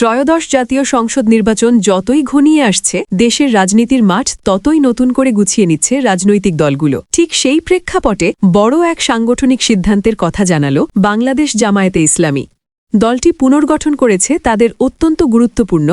ত্রয়োদশ জাতীয় সংসদ নির্বাচন যতই ঘনিয়ে আসছে, দেশের রাজনীতির মাঠ ততই নতুন করে গুছিয়ে নিচ্ছে রাজনৈতিক দলগুলো। ঠিক সেই প্রেক্ষাপটে বড় এক সাংগঠনিক সিদ্ধান্তের কথা জানালো বাংলাদেশ জামায়াতে ইসলামী। দলটি পুনর্গঠন করেছে তাদের অত্যন্ত গুরুত্বপূর্ণ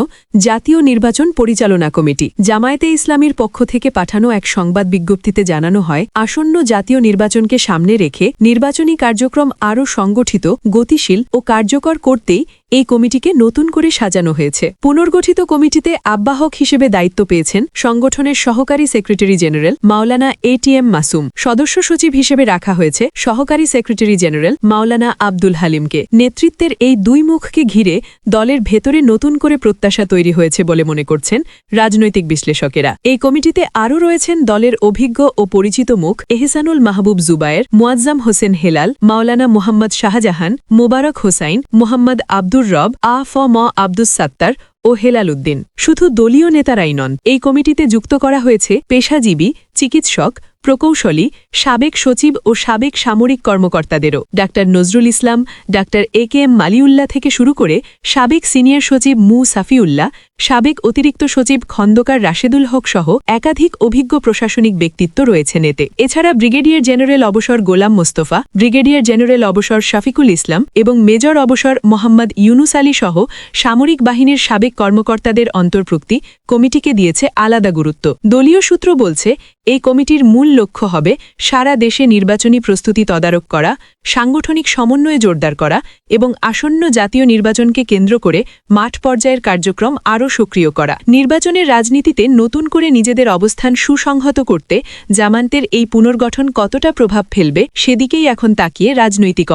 জাতীয় নির্বাচন পরিচালনা কমিটি। জামায়াতে ইসলামীর পক্ষ থেকে পাঠানো এক সংবাদ বিজ্ঞপ্তিতে জানানো হয়, আসন্ন জাতীয় নির্বাচনকে সামনে রেখে নির্বাচনী কার্যক্রম আরও সংগঠিত, গতিশীল ও কার্যকর করতেই এই কমিটিকে নতুন করে সাজানো হয়েছে। পুনর্গঠিত কমিটিতে আব্বাহক হিসেবে দায়িত্ব পেয়েছেন সংগঠনের সহকারী সেক্রেটারি জেনারেল মাওলানা এটিএম মাসুম। সদস্য সচিব হিসেবে রাখা হয়েছে সহকারী সেক্রেটারি জেনারেল মাওলানা আব্দুল হালিমকে। নেতৃত্বের এই দুই মুখকে ঘিরে দলের ভেতরে নতুন করে প্রত্যাশা তৈরি হয়েছে বলে মনে করছেন রাজনৈতিক বিশ্লেষকেরা। এই কমিটিতে আরও রয়েছেন দলের অভিজ্ঞ ও পরিচিত মুখ এহসানুল মাহবুব জুবায়ের, মোয়াজ্জাম হোসেন হেলাল, মাওলানা মোহাম্মদ শাহজাহান, মোবারক হোসাইন, মোহাম্মদ আব্দুর রব, আ, ফ, ম, আব্দুস সাত্তার ও হেলাল উদ্দিন। শুধু দলীয় নেতারাই নন, এই কমিটিতে যুক্ত করা হয়েছে পেশাজীবী চিকিৎসক, প্রকৌশলী, সাবেক সচিব ও সাবেক সামরিক কর্মকর্তাদেরও। Doctor Nazrul Islam, doctor A K M Maliullah থেকে শুরু করে সাবেক সিনিয়র সচিব মু সাফিউল্লাহ, সাবেক অতিরিক্ত সচিব খন্দকার রাশেদুল হক সহ একাধিক অভিজ্ঞ প্রশাসনিক ব্যক্তিত্ব রয়েছেন এতে। এছাড়া ব্রিগেডিয়ার জেনারেল অবসর গোলাম মোস্তফা, ব্রিগেডিয়ার জেনারেল অবসর শফিকুল ইসলাম এবং মেজর অবসর মোহাম্মদ ইউনুস আলী সহ সামরিক বাহিনীর সাবেক কর্মকর্তাদের অন্তর্ভুক্তি কমিটিকে দিয়েছে আলাদা গুরুত্ব। দলীয় সূত্র বলছে এই কমিটির মূল লক্ষ্য হবে সারা দেশে নির্বাচনী প্রস্তুতি তদারক করা, সাংগঠনিক সমন্বয়ে জোরদার করা এবং আসন্ন জাতীয় নির্বাচনকে কেন্দ্র করে মাঠ পর্যায়ের কার্যক্রম আরও সক্রিয় করা। নির্বাচনের রাজনীতিতে নতুন করে নিজেদের অবস্থান সুসংহত করতে জামান্তের এই পুনর্গঠন কতটা প্রভাব ফেলবে সেদিকেই এখন তাকিয়ে রাজনৈতিক